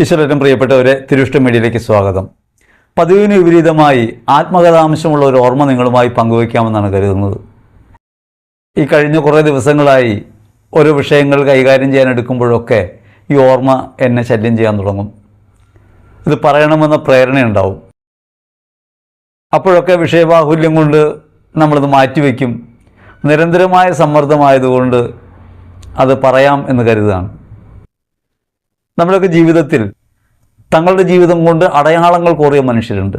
ഈശ്വരനും പ്രിയപ്പെട്ടവരെ തിരുവിഷ്ട മീഡിയയിലേക്ക് സ്വാഗതം. പതിവിന് വിപരീതമായി ആത്മകഥാംശമുള്ള ഒരു ഓർമ്മ നിങ്ങളുമായി പങ്കുവയ്ക്കാമെന്നാണ് കരുതുന്നത്. ഈ കഴിഞ്ഞ കുറേ ദിവസങ്ങളായി ഓരോ വിഷയങ്ങൾ കൈകാര്യം ചെയ്യാൻ എടുക്കുമ്പോഴൊക്കെ ഈ ഓർമ്മ എന്നെ ശല്യം ചെയ്യാൻ തുടങ്ങും. ഇത് പറയണമെന്ന പ്രേരണയുണ്ടാവും. അപ്പോഴൊക്കെ വിഷയബാഹുല്യം കൊണ്ട് നമ്മളിത് മാറ്റിവെക്കും നിരന്തരമായ സമ്മർദ്ദമായതുകൊണ്ട് അത് പറയാം എന്ന് കരുതുകയാണ്. നമ്മുടെയൊക്കെ ജീവിതത്തിൽ തങ്ങളുടെ ജീവിതം കൊണ്ട് അടയാളങ്ങൾ കോറിയ മനുഷ്യരുണ്ട്.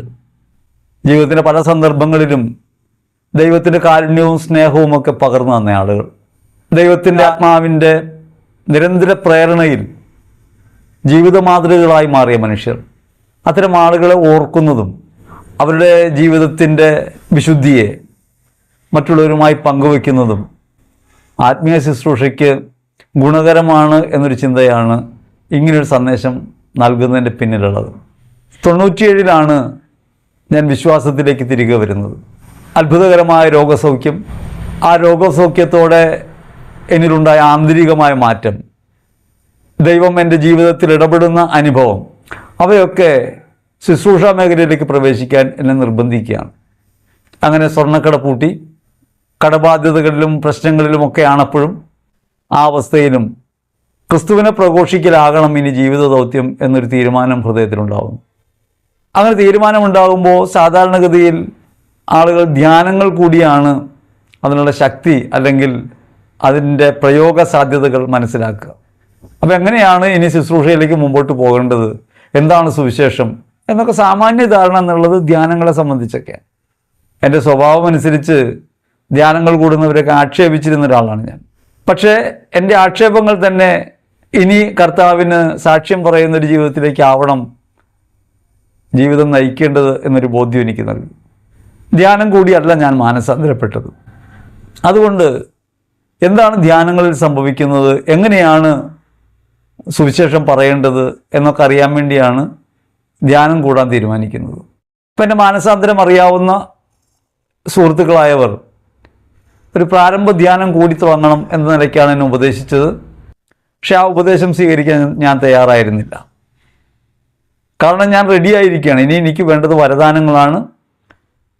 ജീവിതത്തിന്റെ പല സന്ദർഭങ്ങളിലും ദൈവത്തിന്റെ കാരുണ്യവും സ്നേഹവും ഒക്കെ പകർന്നു തന്ന ആളുകൾ. ദൈവത്തിന്റെ ആത്മാവിന്റെ നിരന്തര പ്രേരണയിൽ ജീവിത മാതൃകകളായി മാറിയ മനുഷ്യർ. അത്തരം ആളുകളെ ഓർക്കുന്നതും അവരുടെ ജീവിതത്തിന്റെ വിശുദ്ധിയെ മറ്റുള്ളവരുമായി പങ്കുവെക്കുന്നതും ആത്മീയ ശുശ്രൂഷയ്ക്ക് ഗുണകരമാണ് എന്നൊരു ചിന്തയാണ് ഇങ്ങനൊരു സന്ദേശം നൽകുന്നതിന്റെ പിന്നിലുള്ളത്. തൊണ്ണൂറ്റിയേഴിലാണ് ഞാൻ വിശ്വാസത്തിലേക്ക് തിരികെ വരുന്നത്. അത്ഭുതകരമായ രോഗസൗഖ്യം. ആ രോഗസൗഖ്യത്തോടെ എന്നിലുണ്ടായ ആന്തരികമായ മാറ്റം. ദൈവം എന്റെ ജീവിതത്തിൽ ഇടപെടുന്ന അനുഭവം. അവയൊക്കെ ശുശ്രൂഷ മേഖലയിലേക്ക് പ്രവേശിക്കാൻ എന്നെ നിർബന്ധിക്കുകയാണ്. അങ്ങനെ സ്വർണക്കട പൂട്ടി. കടബാധ്യതകളിലും പ്രശ്നങ്ങളിലുമൊക്കെ ആണപ്പോഴും ആ അവസ്ഥയിലും ക്രിസ്തുവിനെ പ്രഘോഷിക്കലാകണം ഇനി ജീവിത ദൗത്യം എന്നൊരു തീരുമാനം ഹൃദയത്തിലുണ്ടാകും അങ്ങനെ തീരുമാനമുണ്ടാകുമ്പോൾ സാധാരണഗതിയിൽ ആളുകൾ ധ്യാനങ്ങൾ കൂടിയാണ് അതിനുള്ള ശക്തി അല്ലെങ്കിൽ അതിന്റെ പ്രയോഗ സാധ്യതകൾ മനസ്സിലാക്കുക. അപ്പോൾ എങ്ങനെയാണ് ഇനി ശുശ്രൂഷയിലേക്ക് മുമ്പോട്ട് പോകേണ്ടത്? എന്താണ് സുവിശേഷം? എന്നൊക്കെ സാമാന്യ ധാരണ എന്നുള്ളത് ധ്യാനങ്ങളെ സംബന്ധിച്ചൊക്കെ എന്റെ സ്വഭാവം അനുസരിച്ച് ധ്യാനങ്ങൾ കൂടുന്നവരൊക്കെ ആക്ഷേപിച്ചിരുന്ന ഒരാളാണ് ഞാൻ. പക്ഷേ എന്റെ ആക്ഷേപങ്ങൾ തന്നെ ഇനി കർത്താവിന് സാക്ഷ്യം പറയുന്ന ഒരു ജീവിതത്തിലേക്ക് ആവണം. ജീവിതം നയിക്കേണ്ടത് എന്നൊരു ബോധ്യം എനിക്ക് നൽകി. ധ്യാനം കൂടിയല്ല ഞാൻ മാനസാന്തരപ്പെട്ടത്. അതുകൊണ്ട് എന്താണ് ധ്യാനങ്ങളിൽ സംഭവിക്കുന്നത്? എങ്ങനെയാണ് സുവിശേഷം പറയേണ്ടത് എന്നൊക്കെ അറിയാൻ വേണ്ടിയാണ് ധ്യാനം കൂടാൻ തീരുമാനിക്കുന്നത്. ഇപ്പം എന്റെ മാനസാന്തരം അറിയാവുന്ന സുഹൃത്തുക്കളായവർ ഒരു പ്രാരംഭ ധ്യാനം കൂടി തുടങ്ങണം എന്ന നിലയ്ക്കാണ് എന്നെ ഉപദേശിച്ചത്. പക്ഷെ ആ ഉപദേശം സ്വീകരിക്കാൻ ഞാൻ തയ്യാറായിരുന്നില്ല. കാരണം ഞാൻ റെഡിയായിരിക്കുകയാണ് ഇനി എനിക്ക് വേണ്ടത് വരദാനങ്ങളാണ്.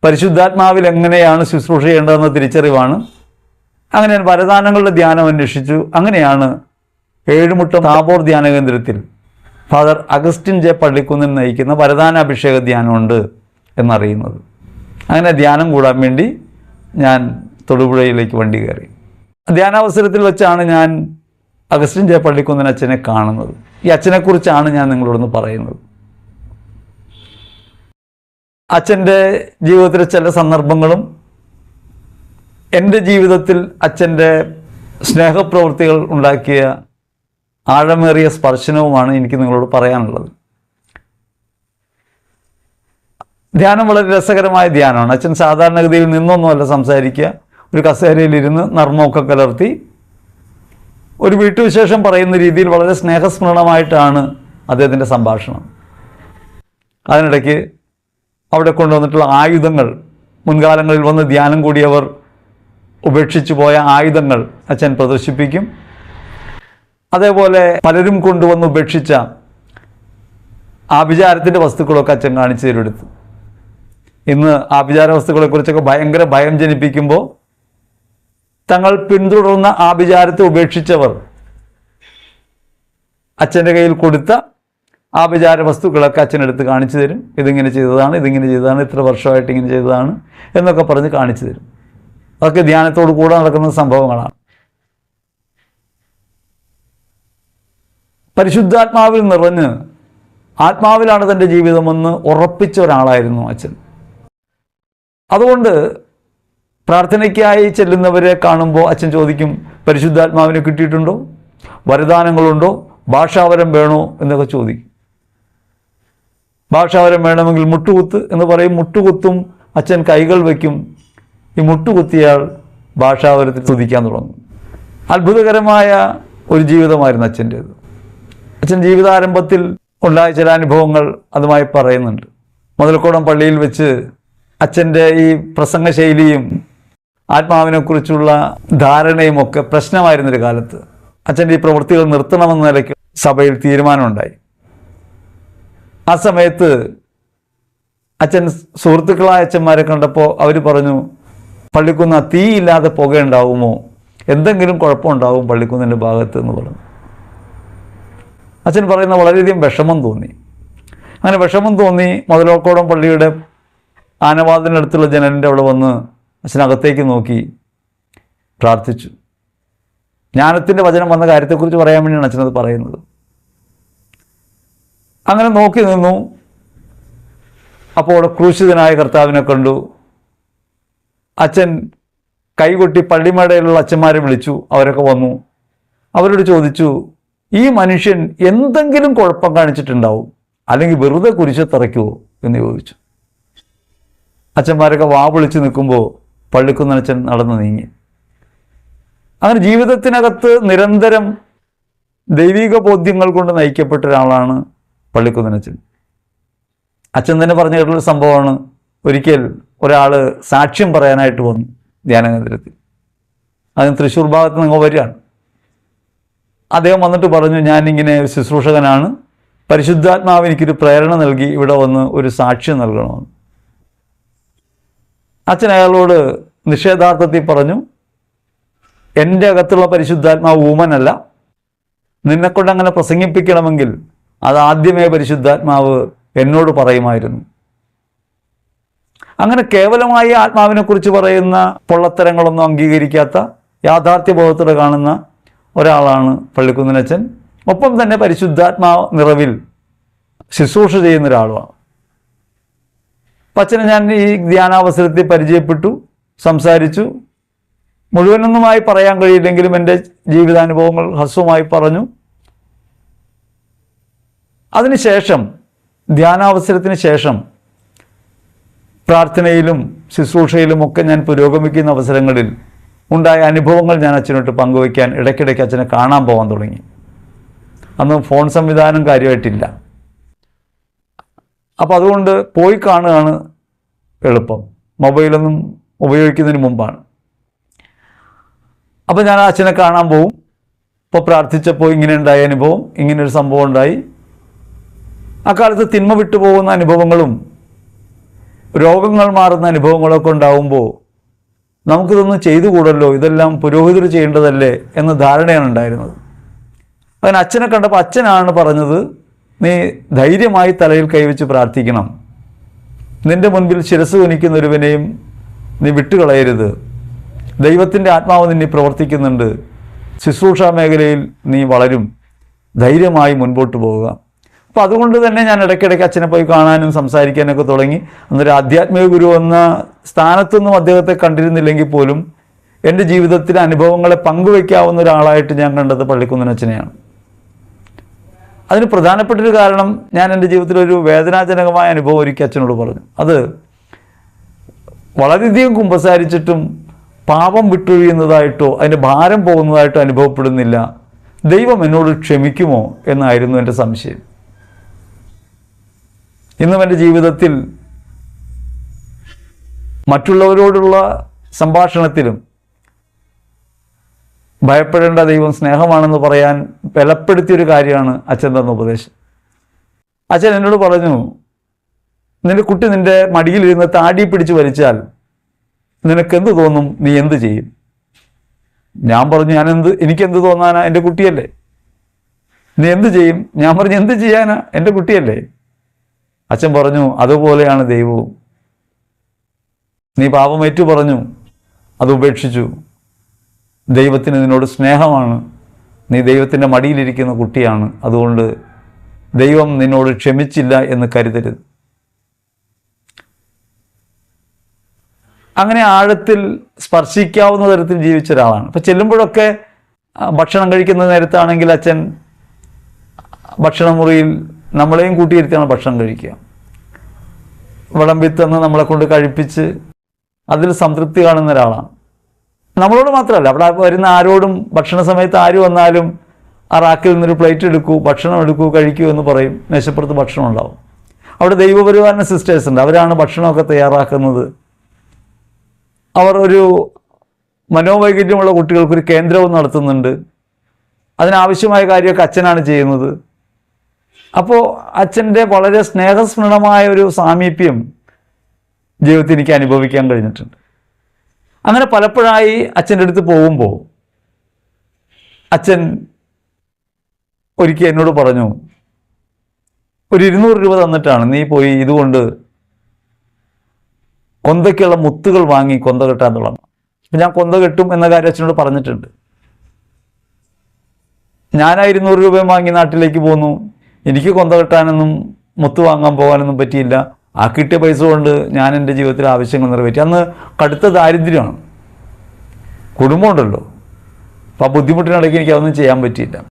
പരിശുദ്ധാത്മാവിൽ എങ്ങനെയാണ് ശുശ്രൂഷ ചെയ്യേണ്ടതെന്ന തിരിച്ചറിവാണ്. അങ്ങനെ ഞാൻ വരദാനങ്ങളുടെ ധ്യാനം അന്വേഷിച്ചു. അങ്ങനെയാണ് ഏഴുമുട്ടം താപോർ ധ്യാന കേന്ദ്രത്തിൽ ഫാദർ അഗസ്റ്റിൻ ജെ പള്ളിക്കുന്നിൽ നയിക്കുന്ന വരദാന അഭിഷേക ധ്യാനമുണ്ട് എന്നറിയുന്നത്. അങ്ങനെ ധ്യാനം കൂടാൻ വേണ്ടി ഞാൻ തൊടുപുഴയിലേക്ക് വണ്ടി കയറി. ധ്യാനാവസരത്തിൽ വെച്ചാണ് ഞാൻ അഗസ്റ്റിൻ ജെ പള്ളിക്കുന്നിൻ അച്ഛനെ കാണുന്നത്. ഈ അച്ഛനെക്കുറിച്ചാണ് ഞാൻ നിങ്ങളോടൊന്ന് പറയുന്നത്. അച്ഛന്റെ ജീവിതത്തിലെ ചില സന്ദർഭങ്ങളും എന്റെ ജീവിതത്തിൽ അച്ഛന്റെ സ്നേഹപ്രവൃത്തികൾ ഉണ്ടാക്കിയ ആഴമേറിയ സ്പർശനവുമാണ് എനിക്ക് നിങ്ങളോട് പറയാനുള്ളത്. ധ്യാനം വളരെ രസകരമായ ധ്യാനമാണ്. അച്ഛൻ സാധാരണഗതിയിൽ നിന്നൊന്നുമല്ല സംസാരിക്കുക. ഒരു കസേരയിലിരുന്ന് നർമ്മമൊക്കെ കലർത്തി ഒരു വീട്ടുവിശേഷം പറയുന്ന രീതിയിൽ വളരെ സ്നേഹസ്മരണമായിട്ടാണ് അദ്ദേഹത്തിന്റെ സംഭാഷണം. അതിനിടയ്ക്ക് അവിടെ കൊണ്ടുവന്നിട്ടുള്ള ആയുധങ്ങൾ മുൻകാലങ്ങളിൽ വന്ന് ധ്യാനം കൂടിയവർ ഉപേക്ഷിച്ചു പോയ ആയുധങ്ങൾ അച്ഛൻ പ്രദർശിപ്പിക്കും. അതേപോലെ പലരും കൊണ്ടുവന്ന് ഉപേക്ഷിച്ച ആഭിചാരത്തിന്റെ വസ്തുക്കളൊക്കെ അച്ഛൻ കാണിച്ചു തരുമെടുത്തു. ഇന്ന് ആഭിചാര വസ്തുക്കളെക്കുറിച്ചൊക്കെ ഭയങ്കര ഭയം ജനിപ്പിക്കുമ്പോൾ തങ്ങൾ പിന്തുടർന്ന ആഭിചാരത്തെ ഉപേക്ഷിച്ചവർ അച്ഛന്റെ കയ്യിൽ കൊടുത്ത ആഭിചാര വസ്തുക്കളൊക്കെ അച്ഛനെടുത്ത് കാണിച്ചു തരും. ഇതിങ്ങനെ ചെയ്തതാണ് ഇതിങ്ങനെ ചെയ്തതാണ് ഇത്ര വർഷമായിട്ട് ഇങ്ങനെ ചെയ്തതാണ് എന്നൊക്കെ പറഞ്ഞ് കാണിച്ചു തരും. അതൊക്കെ ധ്യാനത്തോടു കൂടെ നടക്കുന്ന സംഭവങ്ങളാണ്. പരിശുദ്ധാത്മാവിൽ നിറഞ്ഞ് ആത്മാവിലാണ് തന്റെ ജീവിതമെന്ന് ഉറപ്പിച്ച ഒരാളായിരുന്നു അച്ഛൻ. അതുകൊണ്ട് പ്രാർത്ഥനയ്ക്കായി ചെല്ലുന്നവരെ കാണുമ്പോൾ അച്ഛൻ ചോദിക്കും പരിശുദ്ധാത്മാവിനെ കിട്ടിയിട്ടുണ്ടോ? വരദാനങ്ങളുണ്ടോ? ഭാഷാവരം വേണോ? എന്നൊക്കെ ചോദിക്കും. ഭാഷാവരം വേണമെങ്കിൽ മുട്ടുകുത്ത് എന്ന് പറയും. മുട്ടുകുത്തും അച്ഛൻ കൈകൾ വയ്ക്കും. ഈ മുട്ടുകുത്തിയാൽ ഭാഷാവരത്തിൽ സ്തുതിക്കാൻ തുടങ്ങും. അത്ഭുതകരമായ ഒരു ജീവിതമായിരുന്നു അച്ഛന്റേത്. അച്ഛൻ ജീവിതാരംഭത്തിൽ ഉണ്ടായ ചില അനുഭവങ്ങൾ അതുമായി പറയുന്നുണ്ട്. മുതൽക്കോടം പള്ളിയിൽ വെച്ച് അച്ഛന്റെ ഈ പ്രസംഗ ശൈലിയും ആത്മാവിനെക്കുറിച്ചുള്ള ധാരണയും ഒക്കെ പ്രശ്നമായിരുന്നൊരു കാലത്ത്. അച്ഛന്റെ ഈ പ്രവൃത്തികൾ നിർത്തണമെന്ന നിലയ്ക്ക് സഭയിൽ തീരുമാനമുണ്ടായി. ആ സമയത്ത് അച്ഛൻ സുഹൃത്തുക്കളായ അച്ഛന്മാരെ കണ്ടപ്പോൾ അവർ പറഞ്ഞു പള്ളിക്കുന്ന തീയില്ലാതെ പുകയുണ്ടാവുമോ? എന്തെങ്കിലും കുഴപ്പമുണ്ടാവും പള്ളിക്കുന്നിന്റെ ഭാഗത്ത് എന്ന് പറഞ്ഞു. അച്ഛൻ പറയുന്ന വളരെയധികം വിഷമം തോന്നി. അങ്ങനെ വിഷമം തോന്നി മുതലോക്കോടം പള്ളിയുടെ ആനവാദിനടുത്തുള്ള ജനലിന്റെ അവിടെ വന്ന് അച്ഛനകത്തേക്ക് നോക്കി പ്രാർത്ഥിച്ചു. ജ്ഞാനത്തിന്റെ വചനം വന്ന കാര്യത്തെക്കുറിച്ച് പറയാൻ വേണ്ടിയാണ് അച്ഛനത് പറയുന്നത്. അങ്ങനെ നോക്കി നിന്നു. അപ്പോൾ ക്രൂശിതനായ കർത്താവിനെ കണ്ടു. അച്ഛൻ കൈകൊട്ടി പള്ളിമേടയിലുള്ള അച്ഛന്മാരെ വിളിച്ചു. അവരൊക്കെ വന്നു. അവരോട് ചോദിച്ചു ഈ മനുഷ്യൻ എന്തെങ്കിലും കുഴപ്പം കാണിച്ചിട്ടുണ്ടാവും? അല്ലെങ്കിൽ വെറുതെ കുരിശത്തറയ്ക്കുമോ എന്ന് ചോദിച്ചു. അച്ഛന്മാരൊക്കെ വാ വിളിച്ച് നിൽക്കുമ്പോൾ പള്ളിക്കുന്നച്ഛൻ നടന്നു നീങ്ങി. അങ്ങനെ ജീവിതത്തിനകത്ത് നിരന്തരം ദൈവിക ബോധ്യങ്ങൾ കൊണ്ട് നയിക്കപ്പെട്ട ഒരാളാണ് പള്ളിക്കുന്നനച്ചൻ. അച്ഛൻ തന്നെ പറഞ്ഞു കേട്ടുള്ള സംഭവമാണ്. ഒരിക്കൽ ഒരാൾ സാക്ഷ്യം പറയാനായിട്ട് വന്നു ധ്യാനകേന്ദ്രത്തിൽ. അതിന് തൃശ്ശൂർ ഭാഗത്ത് നിങ്ങൾ വരികയാണ്. അദ്ദേഹം വന്നിട്ട് പറഞ്ഞു ഞാനിങ്ങനെ ശുശ്രൂഷകനാണ്. പരിശുദ്ധാത്മാവ് എനിക്കൊരു പ്രേരണ നൽകി ഇവിടെ വന്ന് ഒരു സാക്ഷ്യം നൽകണമെന്ന്. അച്ഛൻ അയാളോട് നിഷേധാർത്ഥത്തിൽ പറഞ്ഞു എന്റെ അകത്തുള്ള പരിശുദ്ധാത്മാവ് ഊമനല്ല നിന്നെക്കൊണ്ട് അങ്ങനെ പ്രസംഗിപ്പിക്കണമെങ്കിൽ അത് ആദ്യമേ പരിശുദ്ധാത്മാവ് എന്നോട് പറയുമായിരുന്നു. അങ്ങനെ കേവലമായി ആത്മാവിനെ കുറിച്ച് പറയുന്ന പൊള്ളത്തരങ്ങളൊന്നും അംഗീകരിക്കാത്ത യാഥാർത്ഥ്യബോധത്തോടെ കാണുന്ന ഒരാളാണ് പള്ളിക്കുന്നിനച്ഛൻ ഒപ്പം തന്നെ പരിശുദ്ധാത്മാ നിറവിൽ ശുശ്രൂഷ ചെയ്യുന്ന ഒരാളുമാണ്. അച്ഛനെ ഞാൻ ഈ ധ്യാനാവസരത്തിൽ പരിചയപ്പെട്ടു സംസാരിച്ചു. മുഴുവനൊന്നുമായി പറയാൻ കഴിയില്ലെങ്കിലും എന്റെ ജീവിതാനുഭവങ്ങൾ ഹ്രസ്വമായി പറഞ്ഞു. അതിനുശേഷം ധ്യാനാവസരത്തിന് ശേഷം പ്രാർത്ഥനയിലും ശുശ്രൂഷയിലും ഒക്കെ ഞാൻ പുരോഗമിക്കുന്ന അവസരങ്ങളിൽ ഉണ്ടായ അനുഭവങ്ങൾ ഞാൻ അച്ഛനോട്ട് പങ്കുവയ്ക്കാൻ ഇടയ്ക്കിടയ്ക്ക് അച്ഛനെ കാണാൻ പോകാൻ തുടങ്ങി. അന്ന് ഫോൺ സംവിധാനം കാര്യമായിട്ടില്ല. അപ്പോൾ അതുകൊണ്ട് പോയി കാണുകയാണ് എളുപ്പം. മൊബൈലൊന്നും ഉപയോഗിക്കുന്നതിന് മുമ്പാണ്. അപ്പോൾ ഞാൻ അച്ഛനെ കാണാൻ പോവും. ഇപ്പോൾ പ്രാർത്ഥിച്ചപ്പോൾ ഇങ്ങനെ ഉണ്ടായ അനുഭവം ഇങ്ങനൊരു സംഭവം ഉണ്ടായി. അക്കാലത്ത് തിന്മ വിട്ടുപോകുന്ന അനുഭവങ്ങളും രോഗങ്ങൾ മാറുന്ന അനുഭവങ്ങളൊക്കെ ഉണ്ടാവുമ്പോൾ നമുക്കിതൊന്നും ചെയ്തുകൂടല്ലോ? ഇതെല്ലാം പുരോഹിതർ ചെയ്യേണ്ടതല്ലേ എന്ന ധാരണയാണ് ഉണ്ടായിരുന്നത്. അങ്ങനെ അച്ഛനെ കണ്ടപ്പോൾ അച്ഛനാണ് പറഞ്ഞത് നീ ധൈര്യമായി തലയിൽ കൈവച്ച് പ്രാർത്ഥിക്കണം. നിന്റെ മുൻപിൽ ശിരസ് കുനിക്കുന്ന ഒരുവനെയും നീ വിട്ടുകളയരുത്. ദൈവത്തിന്റെ ആത്മാവ് നിന്നെ പ്രവർത്തിക്കുന്നുണ്ട്. ശുശ്രൂഷ മേഖലയിൽ നീ വളരും. ധൈര്യമായി മുൻപോട്ട് പോവുക. അപ്പോൾ അതുകൊണ്ട് തന്നെ ഞാൻ ഇടയ്ക്കിടയ്ക്ക് അച്ഛനെ പോയി കാണാനും സംസാരിക്കാനൊക്കെ തുടങ്ങി. അന്നൊരു ആധ്യാത്മിക ഗുരു എന്ന സ്ഥാനത്തൊന്നും അദ്ദേഹത്തെ കണ്ടിരുന്നില്ലെങ്കിൽ പോലും എന്റെ ജീവിതത്തിലെ അനുഭവങ്ങളെ പങ്കുവയ്ക്കാവുന്ന ഒരാളായിട്ട് ഞാൻ കണ്ടത് പള്ളിക്കുന്നനച്ഛനെയാണ്. അതിന് പ്രധാനപ്പെട്ടൊരു കാരണം ഞാൻ എന്റെ ജീവിതത്തിൽ ഒരു വേദനാജനകമായ അനുഭവം ഒരിക്കൽ അച്ഛനോട് പറഞ്ഞു. അത് വളരെയധികം കുമ്പസാരിച്ചിട്ടും പാപം വിട്ടൊഴിയുന്നതായിട്ടോ അതിന്റെ ഭാരം പോകുന്നതായിട്ടോ അനുഭവപ്പെടുന്നില്ല. ദൈവം എന്നോട് ക്ഷമിക്കുമോ എന്നായിരുന്നു എന്റെ സംശയം. ഇന്നും എന്റെ ജീവിതത്തിൽ മറ്റുള്ളവരോടുള്ള സംഭാഷണത്തിലും ഭയപ്പെടേണ്ട ദൈവം സ്നേഹമാണെന്ന് പറയാൻ ബലപ്പെടുത്തിയൊരു കാര്യമാണ് അച്ഛൻ തന്ന ഉപദേശം. അച്ഛൻ എന്നോട് പറഞ്ഞു നിന്റെ കുട്ടി നിന്റെ മടിയിലിരുന്ന് താടി പിടിച്ച് വലിച്ചാൽ നിനക്കെന്ത് തോന്നും? നീ എന്ത് ചെയ്യും? ഞാൻ പറഞ്ഞു ഞാൻ എന്ത് എനിക്കെന്ത് തോന്നാനാ? എന്റെ കുട്ടിയല്ലേ. നീ എന്ത് ചെയ്യും? ഞാൻ പറഞ്ഞു എന്ത് ചെയ്യാനാ? എന്റെ കുട്ടിയല്ലേ. അച്ഛൻ പറഞ്ഞു അതുപോലെയാണ് ദൈവവും. നീ പാപം ഏറ്റു പറഞ്ഞു അത് ഉപേക്ഷിച്ചു. ദൈവത്തിന് നിന്നോട് സ്നേഹമാണ്. നീ ദൈവത്തിന്റെ മടിയിലിരിക്കുന്ന കുട്ടിയാണ്. അതുകൊണ്ട് ദൈവം നിന്നോട് ക്ഷമിച്ചില്ല എന്ന് കരുതരുത്. അങ്ങനെ ആഴത്തിൽ സ്പർശിക്കാവുന്ന തരത്തിൽ ജീവിച്ച ഒരാളാണ്. അപ്പം ചെല്ലുമ്പോഴൊക്കെ ഭക്ഷണം കഴിക്കുന്ന നേരത്താണെങ്കിൽ അച്ഛൻ ഭക്ഷണമുറിയിൽ നമ്മളെയും കൂട്ടിയിരുത്തിയാണ് ഭക്ഷണം കഴിക്കുക. വിളമ്പിത്തന്ന് നമ്മളെ കൊണ്ട് കഴിപ്പിച്ച് അതിൽ സംതൃപ്തി കാണുന്ന ഒരാളാണ്. നമ്മളോട് മാത്രമല്ല അവിടെ വരുന്ന ആരോടും ഭക്ഷണ സമയത്ത് ആര് വന്നാലും ആ റാക്കിൽ നിന്നൊരു പ്ലേറ്റ് എടുക്കൂ ഭക്ഷണം എടുക്കൂ കഴിക്കൂ എന്ന് പറയും. മേശപ്പുറത്ത് ഭക്ഷണം ഉണ്ടാവും. അവിടെ ദൈവപരിപാലന സിസ്റ്റേഴ്സ് ഉണ്ട്. അവരാണ് ഭക്ഷണമൊക്കെ തയ്യാറാക്കുന്നത്. അവർ ഒരു മനോവൈകല്യമുള്ള കുട്ടികൾക്കൊരു കേന്ദ്രവും നടത്തുന്നുണ്ട്. അതിനാവശ്യമായ കാര്യമൊക്കെ അച്ഛനാണ് ചെയ്യുന്നത്. അപ്പോൾ അച്ഛന്റെ വളരെ സ്നേഹസ്മൃണമായ ഒരു സാമീപ്യം ജീവിതത്തിൽ എനിക്ക് അനുഭവിക്കാൻ കഴിഞ്ഞിട്ടുണ്ട്. അങ്ങനെ പലപ്പോഴായി അച്ഛന്റെ അടുത്ത് പോകുമ്പോൾ അച്ഛൻ ഒരിക്കൽ എന്നോട് പറഞ്ഞു ഒരു ഇരുന്നൂറ് രൂപ തന്നിട്ടാണ് നീ പോയി ഇതുകൊണ്ട് കൊന്തയ്ക്കുള്ള മുത്തുകൾ വാങ്ങി കൊന്ത കെട്ടാൻ തുടങ്ങും അപ്പം ഞാൻ കൊന്ത കെട്ടും എന്ന കാര്യം അച്ഛനോട് പറഞ്ഞിട്ടുണ്ട്. ഞാൻ ആ ഇരുന്നൂറ് രൂപയും വാങ്ങി നാട്ടിലേക്ക് പോന്നു. എനിക്ക് കൊന്ത കെട്ടാനൊന്നും മുത്ത് വാങ്ങാൻ പോകാനൊന്നും പറ്റിയില്ല. ആ കിട്ടിയ പൈസ കൊണ്ട് ഞാൻ എന്റെ ജീവിതത്തിൽ ആവശ്യങ്ങൾ നിറവേറ്റി. അന്ന് കടുത്ത ദാരിദ്ര്യമാണ്. കുടുംബമുണ്ടല്ലോ. അപ്പം ആ ബുദ്ധിമുട്ടിനിടയ്ക്ക് എനിക്ക് അതൊന്നും ചെയ്യാൻ പറ്റിയില്ല.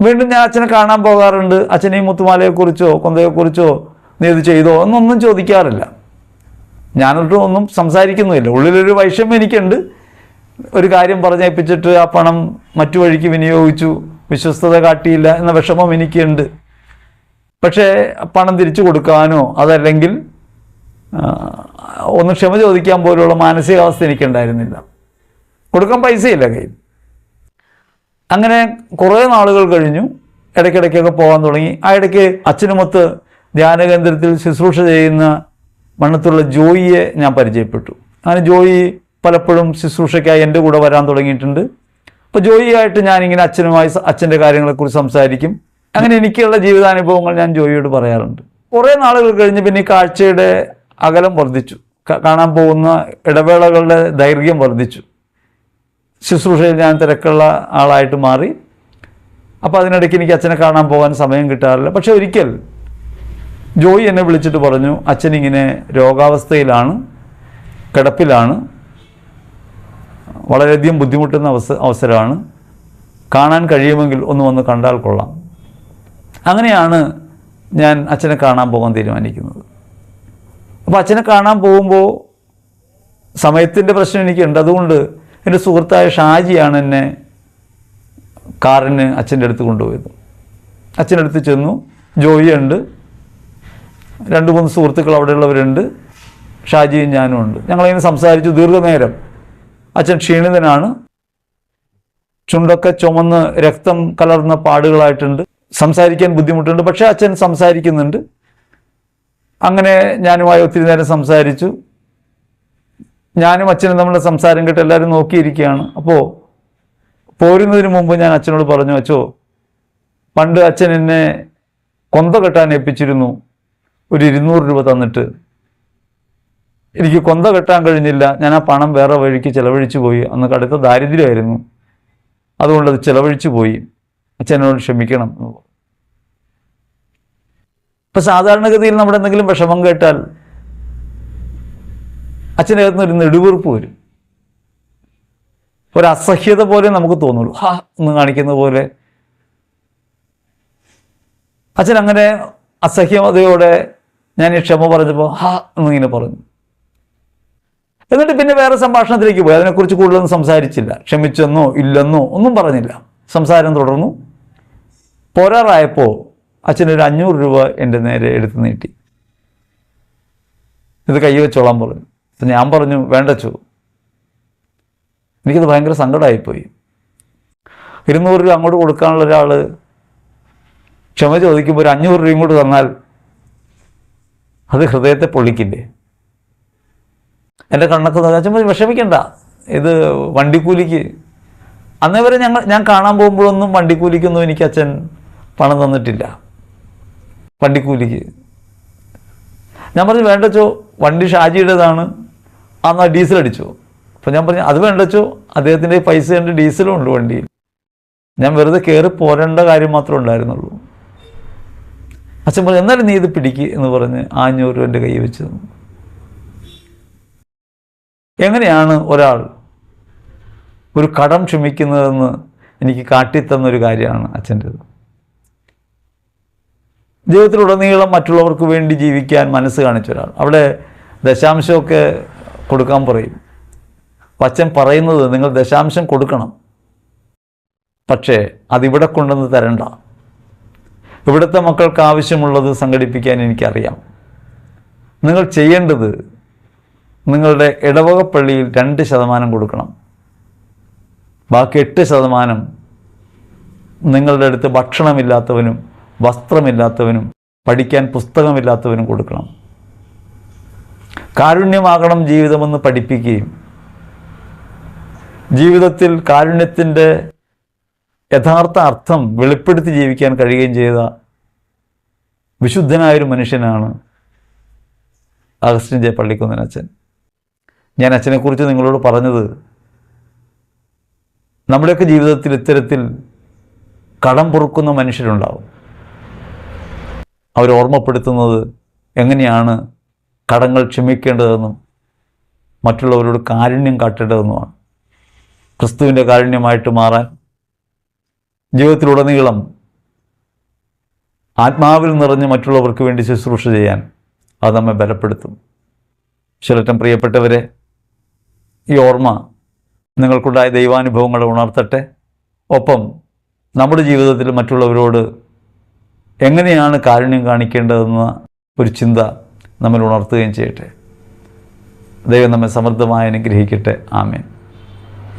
വീണ്ടും ഞാൻ അച്ഛനെ കാണാൻ പോകാറുണ്ട്. അച്ഛനെ മുത്തുമാലയെക്കുറിച്ചോ കൊന്തയെക്കുറിച്ചോ നീ ഇത് ചെയ്തോ എന്നൊന്നും ചോദിക്കാറില്ല. ഞാനൊട്ടും ഒന്നും സംസാരിക്കുന്നുമില്ല. ഉള്ളിലൊരു വൈഷമ്യം എനിക്കുണ്ട്. ഒരു കാര്യം പറഞ്ഞേൽപ്പിച്ചിട്ട് ആ പണം മറ്റു വഴിക്ക് വിനിയോഗിച്ചു. വിശ്വസ്തത കാട്ടിയില്ല എന്ന വിഷമം എനിക്കുണ്ട്. പക്ഷേ പണം തിരിച്ചു കൊടുക്കാനോ അതല്ലെങ്കിൽ ഒന്ന് ക്ഷമ ചോദിക്കാൻ പോലുള്ള മാനസികാവസ്ഥ എനിക്കുണ്ടായിരുന്നില്ല. കൊടുക്കാൻ പൈസയില്ല കയ്യിൽ. അങ്ങനെ കുറേ നാളുകൾ കഴിഞ്ഞു ഇടയ്ക്കിടയ്ക്കൊക്കെ പോകാൻ തുടങ്ങി. ആ ഇടയ്ക്ക് അച്ഛനുമൊത്ത് ധ്യാനകേന്ദ്രത്തിൽ ശുശ്രൂഷ ചെയ്യുന്ന മണ്ണത്തുള്ള ജോയിയെ ഞാൻ പരിചയപ്പെട്ടു. അങ്ങനെ ജോയി പലപ്പോഴും ശുശ്രൂഷയ്ക്കായി എന്റെ കൂടെ വരാൻ തുടങ്ങിയിട്ടുണ്ട്. അപ്പോൾ ജോയിയായിട്ട് ഞാനിങ്ങനെ അച്ഛനുമായി അച്ഛന്റെ കാര്യങ്ങളെക്കുറിച്ച് സംസാരിക്കും. അങ്ങനെ എനിക്കുള്ള ജീവിതാനുഭവങ്ങൾ ഞാൻ ജോയിയോട് പറയാറുണ്ട്. കുറേ നാളുകൾ കഴിഞ്ഞ് പിന്നെ കാഴ്ചയുടെ അകലം വർദ്ധിച്ചു. കാണാൻ പോകുന്ന ഇടവേളകളുടെ ദൈർഘ്യം വർദ്ധിച്ചു. ശുശ്രൂഷയിൽ ഞാൻ തിരക്കുള്ള ആളായിട്ട് മാറി. അപ്പോൾ അതിനിടയ്ക്ക് എനിക്ക് അച്ഛനെ കാണാൻ പോകാൻ സമയം കിട്ടാറില്ല. പക്ഷെ ഒരിക്കൽ ജോയി എന്നെ വിളിച്ചിട്ട് പറഞ്ഞു അച്ഛൻ ഇങ്ങനെ രോഗാവസ്ഥയിലാണ് കിടപ്പിലാണ് വളരെയധികം ബുദ്ധിമുട്ടുന്ന അവസ അവസരമാണ്. കാണാൻ കഴിയുമെങ്കിൽ ഒന്ന് വന്ന് കണ്ടാൽ കൊള്ളാം. അങ്ങനെയാണ് ഞാൻ അച്ഛനെ കാണാൻ പോകാൻ തീരുമാനിക്കുന്നത്. അപ്പോൾ അച്ഛനെ കാണാൻ പോകുമ്പോൾ സമയത്തിന്റെ പ്രശ്നം എനിക്കുണ്ട്. അതുകൊണ്ട് എന്റെ സുഹൃത്തായ ഷാജിയാണ് എന്നെ കാറിന് അച്ഛന്റെ അടുത്ത് കൊണ്ടുപോയത്. അച്ഛന്റെ അടുത്ത് ചെന്നു. ജോയിയുണ്ട് രണ്ട് മൂന്ന് സുഹൃത്തുക്കൾ അവിടെയുള്ളവരുണ്ട്. ഷാജിയും ഞാനും ഉണ്ട്. ഞങ്ങളിങ്ങനെ സംസാരിച്ചു ദീർഘനേരം. അച്ഛൻ ക്ഷീണിതനാണ്. ചുണ്ടൊക്കെ ചുമന്ന് രക്തം കലർന്ന പാടുകളായിട്ടുണ്ട്. സംസാരിക്കാൻ ബുദ്ധിമുട്ടുണ്ട്. പക്ഷെ അച്ഛൻ സംസാരിക്കുന്നുണ്ട്. അങ്ങനെ ഞാനുമായി ഒത്തിരി നേരം സംസാരിച്ചു. ഞാനും അച്ഛനും തമ്മിലുള്ള സംസാരം കേട്ട് എല്ലാവരും നോക്കിയിരിക്കുകയാണ്. അപ്പോൾ പോരുന്നതിന് മുമ്പ് ഞാൻ അച്ഛനോട് പറഞ്ഞു അച്ഛോ പണ്ട് അച്ഛൻ എന്നെ കൊന്ത കെട്ടാൻ ഏൽപ്പിച്ചിരുന്നു. ഒരു ഇരുന്നൂറ് രൂപ തന്നിട്ട്. എനിക്ക് കൊന്ത കെട്ടാൻ കഴിഞ്ഞില്ല. ഞാൻ ആ പണം വേറെ വഴിക്ക് ചിലവഴിച്ചു പോയി. അന്ന് കടുത്ത ദാരിദ്ര്യമായിരുന്നു. അതുകൊണ്ട് അത് ചിലവഴിച്ചു പോയി. അച്ഛനോട് ക്ഷമിക്കണം. ഇപ്പൊ സാധാരണഗതിയിൽ നമ്മുടെ എന്തെങ്കിലും വിഷമം കേട്ടാൽ അച്ഛന്റെ അകത്തുനിന്ന് ഒരു നെടുവീർപ്പ് വരും. ഒരു അസഹ്യത പോലെ നമുക്ക് തോന്നുള്ളൂ. ഹാ എന്ന് കാണിക്കുന്ന പോലെ. അച്ഛൻ അങ്ങനെ അസഹ്യമതയോടെ ഞാൻ ഈ ക്ഷമ പറഞ്ഞപ്പോൾ ഹാ എന്നിങ്ങനെ പറഞ്ഞു. എന്നിട്ട് പിന്നെ വേറെ സംഭാഷണത്തിലേക്ക് പോയി. അതിനെക്കുറിച്ച് കൂടുതലൊന്നും സംസാരിച്ചില്ല. ക്ഷമിച്ചെന്നോ ഇല്ലെന്നോ ഒന്നും പറഞ്ഞില്ല. സംസാരം തുടർന്നു. പോരാറായപ്പോൾ അച്ഛനൊരു അഞ്ഞൂറ് രൂപ എന്റെ നേരെ എടുത്ത് നീട്ടി. ഇത് കൈ വെച്ചോളാൻ പറഞ്ഞു. അപ്പം ഞാൻ പറഞ്ഞു വേണ്ടച്ചു എനിക്കത് ഭയങ്കര സങ്കടമായിപ്പോയി ഇരുന്നൂറ് രൂപ അങ്ങോട്ട് കൊടുക്കാനുള്ള ഒരാൾ ക്ഷമ ചോദിക്കുമ്പോൾ ഒരു അഞ്ഞൂറ് രൂപയും കൂടി തന്നാൽ അത് ഹൃദയത്തെ പൊള്ളിക്കില്ലേ? എന്റെ കണ്ണൊക്കെ അച്ഛൻ വിഷമിക്കണ്ട. ഇത് വണ്ടിക്കൂലിക്ക്. അന്നേ വരെ ഞങ്ങൾ ഞാൻ കാണാൻ പോകുമ്പോഴൊന്നും വണ്ടിക്കൂലിക്കൊന്നും എനിക്ക് അച്ഛൻ പണം തന്നിട്ടില്ല. വണ്ടിക്കൂലിക്ക്. ഞാൻ പറഞ്ഞു വേണ്ടച്ചോ വണ്ടി ഷാജിയുടേതാണ് അന്ന് ഡീസൽ അടിച്ചു. അപ്പോൾ ഞാൻ പറഞ്ഞു അത് വേണ്ടച്ചോ അദ്ദേഹത്തിന്റെ പൈസ കണ്ട് ഡീസലും ഉണ്ട് വണ്ടിയിൽ. ഞാൻ വെറുതെ കയറി പോരേണ്ട കാര്യം മാത്രമേ ഉണ്ടായിരുന്നുള്ളൂ. അച്ഛൻ പറഞ്ഞു എന്നാലും നീ ഇത് പിടിക്ക് എന്ന് പറഞ്ഞ് ആഞ്ഞൂറ് രൂപ എന്റെ കൈ വെച്ച് എങ്ങനെയാണ് ഒരാൾ ഒരു കടം ക്ഷമിക്കുന്നതെന്ന് എനിക്ക് കാട്ടിത്തന്നൊരു കാര്യമാണ് അച്ഛന്റെത്? ജീവിതത്തിലുടനീളം മറ്റുള്ളവർക്ക് വേണ്ടി ജീവിക്കാൻ മനസ്സ് കാണിച്ച ഒരാൾ. അവിടെ ദശാംശമൊക്കെ കൊടുക്കാൻ പറയും. വച്ചൻ പറയുന്നത് നിങ്ങൾ ദശാംശം കൊടുക്കണം. പക്ഷേ അതിവിടെ കൊണ്ടുവന്ന് തരണ്ട. ഇവിടുത്തെ മക്കൾക്ക് ആവശ്യമുള്ളത് സംഘടിപ്പിക്കാൻ എനിക്കറിയാം. നിങ്ങൾ ചെയ്യേണ്ടത് നിങ്ങളുടെ ഇടവക പള്ളിയിൽ രണ്ട് ശതമാനം കൊടുക്കണം. ബാക്കി എട്ട് ശതമാനം നിങ്ങളുടെ അടുത്ത് ഭക്ഷണമില്ലാത്തവനും വസ്ത്രമില്ലാത്തവനും പഠിക്കാൻ പുസ്തകമില്ലാത്തവനും കൊടുക്കണം. കാരുണ്യമാകണം ജീവിതമെന്ന് പഠിപ്പിക്കുകയും ജീവിതത്തിൽ കാരുണ്യത്തിന്റെ യഥാർത്ഥ അർത്ഥം വെളിപ്പെടുത്തി ജീവിക്കാൻ കഴിയുകയും ചെയ്ത വിശുദ്ധനായൊരു മനുഷ്യനാണ് അഗസ്റ്റിൻ ജെ പള്ളിക്കുന്നൻ അച്ഛൻ. ഞാൻ അച്ഛനെക്കുറിച്ച് നിങ്ങളോട് പറഞ്ഞത് നമ്മുടെയൊക്കെ ജീവിതത്തിൽ ഇത്തരത്തിൽ കടം പൊറുക്കുന്ന മനുഷ്യരുണ്ടാവും. അവർ ഓർമ്മപ്പെടുത്തുന്നത് എങ്ങനെയാണ് കടങ്ങൾ ക്ഷമിക്കേണ്ടതെന്നും മറ്റുള്ളവരോട് കാരുണ്യം കാട്ടേണ്ടതെന്നുമാണ്. ക്രിസ്തുവിന്റെ കാരുണ്യമായിട്ട് മാറാൻ ജീവിതത്തിലുടനീളം ആത്മാവിൽ നിറഞ്ഞ് മറ്റുള്ളവർക്ക് വേണ്ടി ശുശ്രൂഷ ചെയ്യാൻ അത് നമ്മെ ബലപ്പെടുത്തും. ചിലറ്റം പ്രിയപ്പെട്ടവരെ ഈ ഓർമ്മ നിങ്ങൾക്കുണ്ടായ ദൈവാനുഭവങ്ങളെ ഉണർത്തട്ടെ. ഒപ്പം നമ്മുടെ ജീവിതത്തിൽ മറ്റുള്ളവരോട് എങ്ങനെയാണ് കാരുണ്യം കാണിക്കേണ്ടതെന്ന ഒരു ചിന്ത നമ്മൾ ഉണർത്തുകയും ചെയ്യട്ടെ. ദൈവം നമ്മെ സമൃദ്ധമായി അനുഗ്രഹിക്കട്ടെ. ആമേൻ.